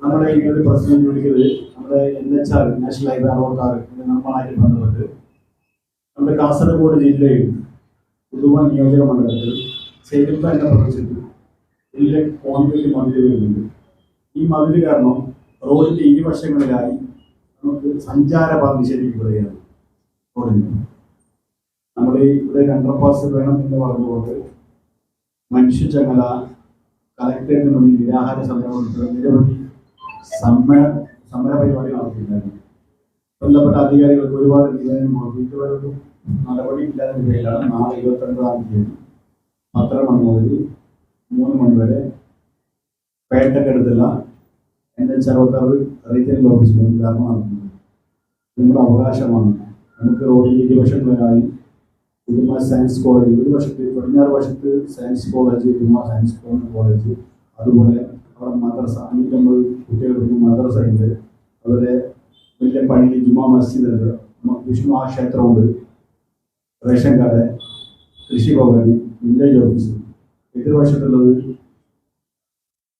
നമ്മുടെ ഈ ഒരു പ്രശ്നം വിളിക്കുന്നത് നമ്മുടെ N H R national highway അറുപത്താറ് നിർമ്മാണമായിട്ട് ബന്ധപ്പെട്ട് നമ്മുടെ കാസർഗോഡ് ജില്ലയിൽ പുതുവ നിയോജക മണ്ഡലത്തിൽ ചെരുപ്പ എന്ന പ്രദേശത്ത് ഇതിലെ കോൺക്രീറ്റ് മതിൽ വരുന്നുണ്ട് ഈ മതിൽ കാരണം റോഡിന്റെ ഇരുവശങ്ങളിലായി നമുക്ക് സഞ്ചാരപാത നിഷേധിക്കപ്പെടുകയാണ്. റോഡിന് നമ്മൾ ഇവിടെ അണ്ടർപാസ് വേണം എന്ന് പറഞ്ഞുകൊണ്ട് മനുഷ്യചങ്ങല കളക്ടറേറ്റിന് മുന്നിൽ നിരാഹാര സമരം നിരവധി സമര സമര പരിപാടി നടത്തിയിട്ടുണ്ടായിരുന്നു. കൊല്ലപ്പെട്ട അധികാരികൾക്ക് ഒരുപാട് നിവേദനം കൊടുത്തു. ഇതുവരെ നടപടി ഇല്ലാത്ത നിലയിലാണ് നാളെ ഇരുപത്തിരണ്ടാം തീയതി പത്തര മണി മുതൽ മൂന്ന് മണി വരെ പേട്ടക്കടുത്തുള്ള എൻ എച്ച് റീറ്റെയിൽ ഓഫീസിൽ ഉദ്ഘാടനം നടത്തുന്നത്. നിങ്ങളുടെ അവകാശമാണ്. നമുക്ക് റോഡിൽ ഇരുവശങ്ങളിലായി ഉദുമ സയൻസ് കോളേജ്. ഒരു വശത്ത് പടിഞ്ഞാറ് വശത്ത് science college Uduma science college അതുപോലെ അവിടെ മദ്രസ അഞ്ഞൂറ്റമ്പത് കുട്ടികൾ പഠിക്കുന്ന മദ്രസ ഉണ്ട്. അതുപോലെ വലിയ പള്ളി ജുമാ മസ്ജിദ് ഉണ്ട്. വിഷ്ണു ആ ക്ഷേത്രമുണ്ട് റേഷൻ കട കൃഷി ഭവനി വില്ലേജ് ഓഫീസ്. എതിർവശത്തുള്ളത്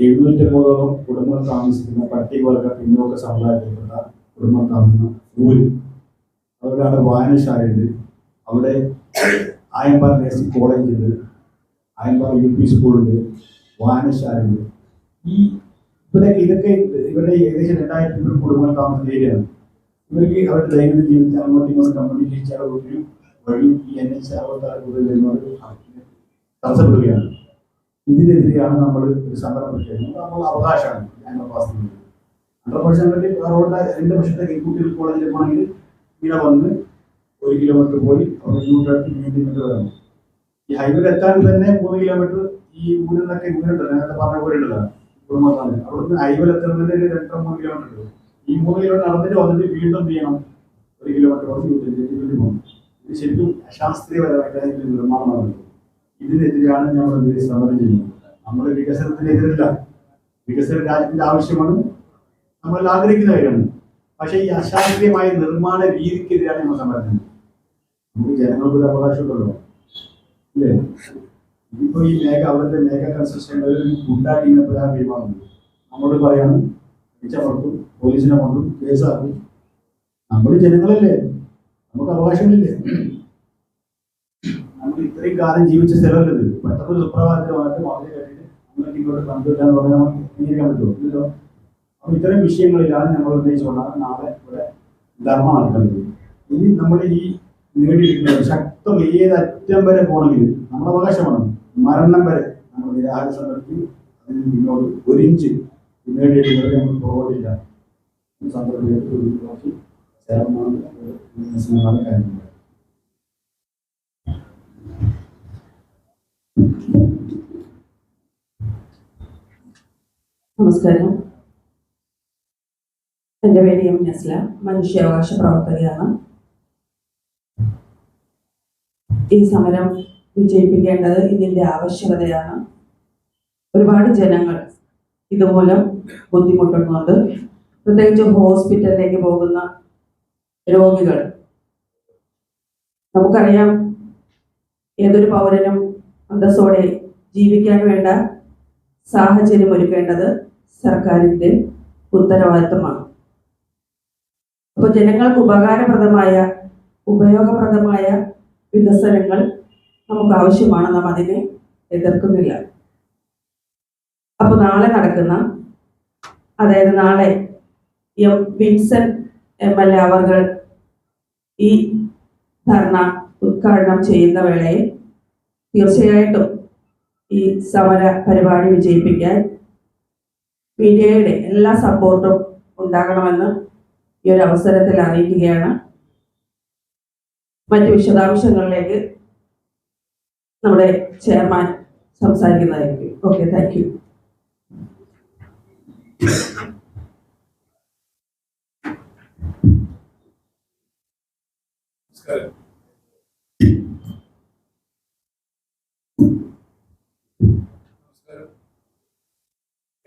എഴുന്നൂറ്റമ്പതോളം കുടുംബങ്ങൾ താമസിക്കുന്ന പട്ടികവർഗ പിന്നോക്ക സമുദായത്തിൽപ്പെട്ട കുടുംബം താമസിക്കുന്ന ഊര്. അതുകൊണ്ടാണ് വായനശാലയുണ്ട്. അവിടെ ആയമ്പാറ നഴ്സിംഗ് കോളേജ് ഉണ്ട് ആയമ്പാറ യു പി സ്കൂളുണ്ട് വായനശാലയുണ്ട്. ഈ ഇവിടെ ഇതൊക്കെ ഇവിടെ ഏകദേശം രണ്ടായിരത്തി കുടുംബങ്ങൾ താമസിക്കുന്ന ഏരിയയാണ് ഇവർക്ക് അവരുടെ ദൈനംദിന ജീവിതത്തിൽ അങ്ങോട്ടും ഇങ്ങോട്ടും കമ്മ്യൂണിക്കേറ്റ് ഒരു വഴി ഈ എൻ എച്ച് തടസ്സപ്പെടുകയാണ്. ഇതിനെതിരെയാണ് നമ്മൾ ഒരു സമരം പ്രഖ്യാപിക്കുന്നത് നമ്മൾ അവകാശമാണ്. അണ്ടർ അണ്ടർപാസ് റോഡിന്റെ രണ്ട് വർഷത്തെ കുട്ടികൾ കോളേജിൽ പോകണമെങ്കിൽ ഇവിടെ വന്ന് ഒരു കിലോമീറ്റർ പോയി അവിടെ യൂട്ടെടുത്ത് വീണ്ടും ഇങ്ങോട്ട് വരണം ഈ ഹൈവേയിൽ എത്താൻ തന്നെ മൂന്ന് കിലോമീറ്റർ ഈ ഊരിൽ നിന്നൊക്കെ ഊരുണ്ടല്ലോ നേരത്തെ പറഞ്ഞ പോലെ ഉള്ളതാണ് കുടുംബത്താണ് അവിടുന്ന് ഹൈവേയിൽ എത്തുന്നതിന് ഒരു രണ്ടര മൂന്ന് കിലോമീറ്റർ ഈ മൂന്ന് കിലോമീറ്റർ നടന്നിട്ട് വന്നിട്ട് വീണ്ടും ചെയ്യണം? ഒരു കിലോമീറ്റർ യൂട്ടിലിറ്റി വീണ്ടും പോകണം. ഇത് ശരിക്കും അശാസ്ത്രീയപരമായിട്ട് ഇതിന്റെ നിർമ്മാണം ഇതിനെതിരെയാണ് നമ്മൾ എന്തെങ്കിലും സമരം ചെയ്യുന്നത്. നമ്മുടെ വികസനത്തിനെതിരല്ല. വികസന രാജ്യത്തിന്റെ ആവശ്യമാണ്. നമ്മൾ ആഗ്രഹിക്കുന്ന കാര്യമാണ്. പക്ഷേ ഈ അശാസ്ത്രീയമായ നിർമ്മാണ രീതിക്കെതിരാണ് നമ്മൾ സമരം ചെയ്യുന്നത് നമുക്ക് ജനങ്ങൾക്ക് ഒരു അവകാശമുണ്ടല്ലോ. അല്ലേ ഇതിപ്പോ ഈ മേഘ അവിടുത്തെ മേഘ കൺസ്ട്രക്ഷൻ ടീമിനെ പ്രധാന പറയണം നമ്മോട് പറയാണ് പിടിച്ചമർത്തും പോലീസിനെ കൊണ്ടും കേസാക്കും നമ്മൾ ജനങ്ങളല്ലേ? നമുക്ക് അവകാശങ്ങളില്ലേ നമ്മൾ ഇത്രയും കാലം ജീവിച്ച സ്ഥലമല്ലത് പെട്ടെന്ന് സുപ്രഭാതത്തിൽ വന്നിട്ട് മതിൽ കെട്ടിട്ട് അങ്ങോട്ട് ഇങ്ങോട്ട് കണ്ടില്ല എന്ന് പറഞ്ഞാൽ അംഗീകരിക്കാൻ പറ്റുമോ ഇല്ലല്ലോ. അപ്പൊ ഇത്തരം വിഷയങ്ങളിലാണ് നമ്മൾ ഉന്നയിച്ചുകൊണ്ടാണ് നാളെ ഇവിടെ ധർമ്മം നടക്കുന്നത് ഇനി നമ്മൾ ഈ നേടിയെടുക്കുന്നത് ശക്തം ഏതറ്റം വരെ പോകണമെങ്കിൽ നമ്മുടെ അവകാശമാണ്. മരണം വരെ നമ്മൾ നിരാഹാര സമരത്തിൽ അതിന് മുന്നോട്ട് ഒരിഞ്ച് നേടിയെടുക്കുന്നത് നമ്മൾ പുറകോട്ടില്ല. നമസ്കാരം. എന്റെ പേര് എം നസ്ല. മനുഷ്യാവകാശ പ്രവർത്തകയാണ്. ഈ സമരം വിജയിപ്പിക്കേണ്ടത് ഇതിന്റെ ആവശ്യകതയാണ്. ഒരുപാട് ജനങ്ങൾ ഇതുമൂലം ബുദ്ധിമുട്ടുന്നുണ്ട്. പ്രത്യേകിച്ച് ഹോസ്പിറ്റലിലേക്ക് പോകുന്ന രോഗികൾ. നമുക്കറിയാം ഏതൊരു പൗരനും അന്തസ്സോടെ ജീവിക്കാൻ വേണ്ട സാഹചര്യം ഒരുക്കേണ്ടത് സർക്കാരിന്റെ ഉത്തരവാദിത്തമാണ്. അപ്പോൾ ജനങ്ങൾക്ക് ഉപകാരപ്രദമായ ഉപയോഗപ്രദമായ വികസനങ്ങൾ നമുക്ക് ആവശ്യമാണ് നാം അതിനെ എതിർക്കുന്നില്ല. അപ്പോൾ നാളെ നടക്കുന്ന അതായത് നാളെ M Vincent M L A അവർ ഈ ധർണ ഉദ്ഘാടനം ചെയ്യുന്ന വേളയിൽ തീർച്ചയായിട്ടും ഈ സമര പരിപാടി വിജയിപ്പിക്കാൻ മീഡിയയുടെ എല്ലാ സപ്പോർട്ടും ഉണ്ടാകണമെന്ന് ഈ ഒരു അവസരത്തിൽ അറിയിക്കുകയാണ്. മറ്റ് വിശദാംശങ്ങളിലേക്ക് നമ്മുടെ chairman സംസാരിക്കുന്നതായിരിക്കും. Okay thank you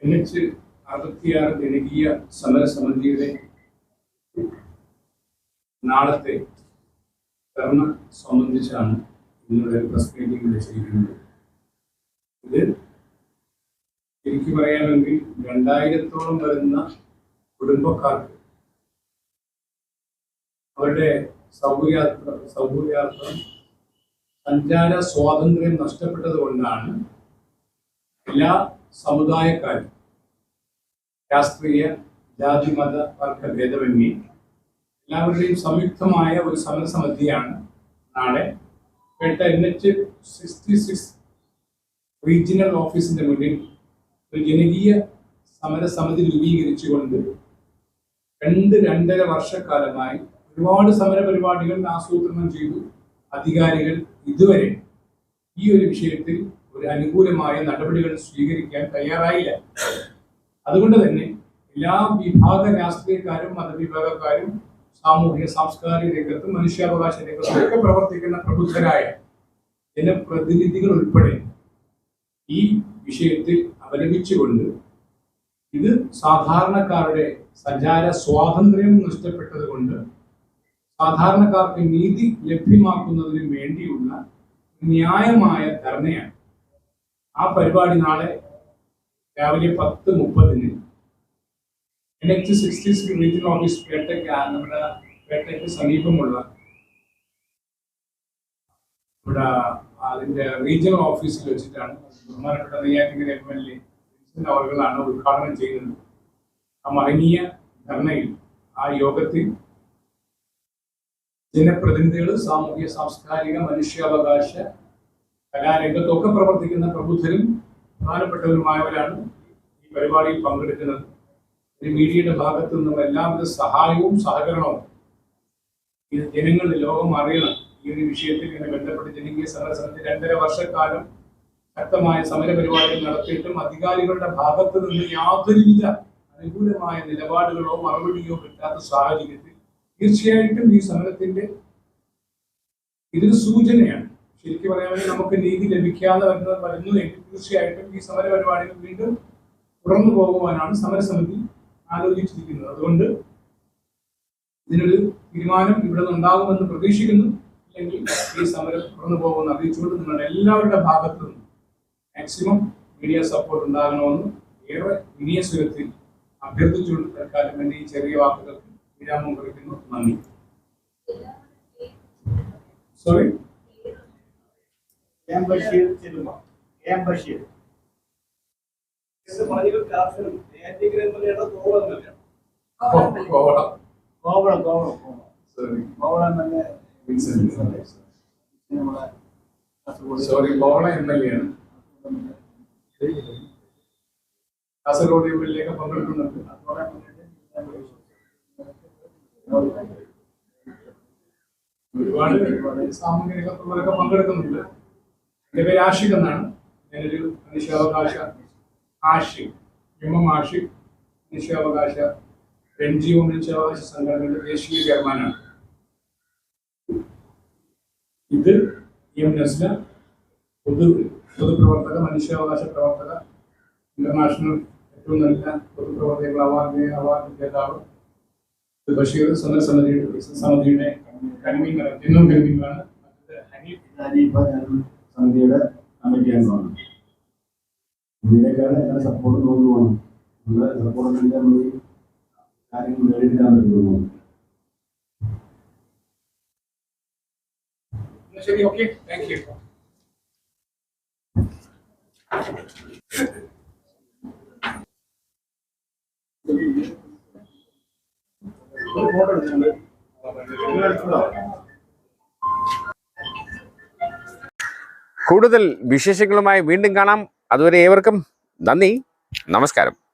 N H അറുപത്തിയാറ് സമരസമിതിയുടെ നാളത്തെ ധർണ സംബന്ധിച്ചാണ് ഇന്നിവിടെ പ്രസ് മീറ്റിംഗ് വിളിച്ചിരിക്കുന്നത് ഇത് എനിക്ക് പറയാമെങ്കിൽ രണ്ടായിരത്തോളം വരുന്ന കുടുംബക്കാർക്ക് അവരുടെ സൗകര്യാത്ര സൗകര്യാർത്ഥം സഞ്ചാര സ്വാതന്ത്ര്യം നഷ്ടപ്പെട്ടത് കൊണ്ടാണ് എല്ലാ സമുദായക്കാരും രാഷ്ട്രീയ ജാതി മത വർഗ ഭേദമന്യേ എല്ലാവരുടെയും സംയുക്തമായ ഒരു സമരസമിതിയാണ് നാളെ Petta N H sixty six regional ഓഫീസിന്റെ മുന്നിൽ ഒരു ജനകീയ സമരസമിതി രൂപീകരിച്ചുകൊണ്ട് രണ്ട് രണ്ടര വർഷക്കാലമായി ഒരുപാട് സമര പരിപാടികൾ ആസൂത്രണം ചെയ്തു അധികാരികൾ ഇതുവരെ ഈ ഒരു വിഷയത്തിൽ ഒരു അനുകൂലമായ നടപടികൾ സ്വീകരിക്കാൻ തയ്യാറായില്ല. അതുകൊണ്ട് തന്നെ എല്ലാ വിഭാഗ രാഷ്ട്രീയക്കാരും മതവിഭാഗക്കാരും സാമൂഹിക സാംസ്കാരിക രംഗത്തും മനുഷ്യാവകാശ രംഗത്തും ഒക്കെ പ്രവർത്തിക്കുന്ന പ്രബുദ്ധരായ ജനപ്രതിനിധികൾ ഉൾപ്പെടെ ഈ വിഷയത്തിൽ അവലംബിച്ചുകൊണ്ട് ഇത് സാധാരണക്കാരുടെ സഞ്ചാര സ്വാതന്ത്ര്യം നഷ്ടപ്പെട്ടത് കൊണ്ട് സാധാരണക്കാർക്ക് നീതി ലഭ്യമാക്കുന്നതിന് വേണ്ടിയുള്ള ന്യായമായ ധർണയാണ്. ആ പരിപാടി നാളെ രാവിലെ പത്ത് മുപ്പതിന് N H sixty six regional office പേട്ടയ്ക്ക് നമ്മുടെ പേട്ടയ്ക്ക് സമീപമുള്ള ഇവിടെ അതിന്റെ റീജിയണൽ ഓഫീസിൽ വെച്ചിട്ടാണ് ബഹുമാനപ്പെട്ട നെയ്യാറ്റിങ്കര എം എൽ എ അവളുകളാണ് ഉദ്ഘാടനം ചെയ്യുന്നത്. ആ മഹനീയ ധർണയിൽ ആ യോഗത്തിൽ ജനപ്രതിനിധികൾ സാമൂഹ്യ സാംസ്കാരിക മനുഷ്യാവകാശ കലാരംഗത്തൊക്കെ പ്രവർത്തിക്കുന്ന പ്രബുദ്ധരും പ്രധാനപ്പെട്ടവരുമായവരാണ് ഈ പരിപാടിയിൽ പങ്കെടുക്കുന്നത്. മീഡിയയുടെ ഭാഗത്തു നിന്നും എല്ലാവിധ സഹായവും സഹകരണവും ഇത് ജനങ്ങൾ ലോകം അറിയണം. ഈ ഒരു വിഷയത്തിൽ ബന്ധപ്പെട്ട് ജനകീയ സഹകരണത്തിൽ രണ്ടര വർഷക്കാലം ശക്തമായ സമര പരിപാടികൾ നടത്തിയിട്ടും അധികാരികളുടെ ഭാഗത്തു നിന്ന് യാതൊരുവിധ അനുകൂലമായ നിലപാടുകളോ മറുപടിയോ കിട്ടാത്ത സാഹചര്യത്തിൽ തീർച്ചയായിട്ടും ഈ സമരത്തിന്റെ ഇതൊരു സൂചനയാണ്. ശരിക്കും പറയാമെങ്കിൽ നമുക്ക് നീതി ലഭിക്കാതെ വരുന്ന വരുന്നു എങ്കിൽ തീർച്ചയായിട്ടും ഈ സമര പരിപാടികൾ വീണ്ടും തുറന്നു പോകുവാനാണ് സമരസമിതി ആലോചിച്ചിരിക്കുന്നത്. അതുകൊണ്ട് ഇതിനൊരു തീരുമാനം ഇവിടെ നിന്ന് ഉണ്ടാകുമെന്ന് പ്രതീക്ഷിക്കുന്നു. അല്ലെങ്കിൽ ഈ സമരം തുറന്നു പോകുമെന്ന് അറിയിച്ചുകൊണ്ട് നിങ്ങളുടെ എല്ലാവരുടെ ഭാഗത്തു നിന്നും മാക്സിമം മീഡിയ സപ്പോർട്ട് ഉണ്ടാകണമെന്ന് ഏറെ വിനയ സ്വരത്തിൽ അഭ്യർത്ഥിച്ചുകൊണ്ട് തൽക്കാലം എന്റെ ഈ ചെറിയ വാക്കുകൾ വിരാമം കുറിക്കുന്നു. നന്ദി. സോറി എം ബഷീർ ചെല്ലുമ എം ബഷീർ കോവളം. കോവളം. കോവളം കോവളം സോറി കോവളം തന്നെ നമ്മളെ sorry Kovalam M L A ആണ്. കാസർഗോഡ് എം എൽ എ ഒക്കെ പങ്കെടുക്കുന്നുണ്ട് ഒരുപാട് സാമൂഹിക രംഗത്തുള്ളവരൊക്കെ പങ്കെടുക്കുന്നുണ്ട്. എന്റെ പേര് ആഷിക് എന്നാണ്. ഞാനൊരു മനുഷ്യാവകാശ ആഷിഖ് എം ആഷിഖ് മനുഷ്യാവകാശ എൻ ജി ഒ മനുഷ്യാവകാശ സംഘടനയുടെ ദേശീയ ചെയർമാനാണ്. ഇത് എം നസ്ല പൊതു പൊതുപ്രവർത്തക മനുഷ്യാവകാശ പ്രവർത്തക ഇന്റർനാഷണൽ ഏറ്റവും നല്ല പൊതുപ്രവർത്തകൾ അവാർഡ് അവാർഡ് ജേതാവ് ബഷീർ സമരസമിതിയുടെ സമിതിയുടെ കൺവീനർ ജനറൽ കൺവീനറാണ്. മറ്റേത് ഹനീഫ സമിതിയുടെ കമ്മിറ്റി അംഗമാണ് ഇതിനേക്കാൾ എല്ലാ സപ്പോർട്ട് നോക്കുവാണ് നമ്മുടെ സപ്പോർട്ട് ചെയ്യാൻ നമ്മൾ കാര്യങ്ങൾ നേരിടാൻ പറ്റുന്നു ശരി ഓക്കെ താങ്ക് യു ഫോട്ടോ എടുക്കുന്നുണ്ട് കൂടുതൽ വിശേഷങ്ങളുമായി വീണ്ടും കാണാം. അതുവരെ ഏവർക്കും നന്ദി. നമസ്കാരം.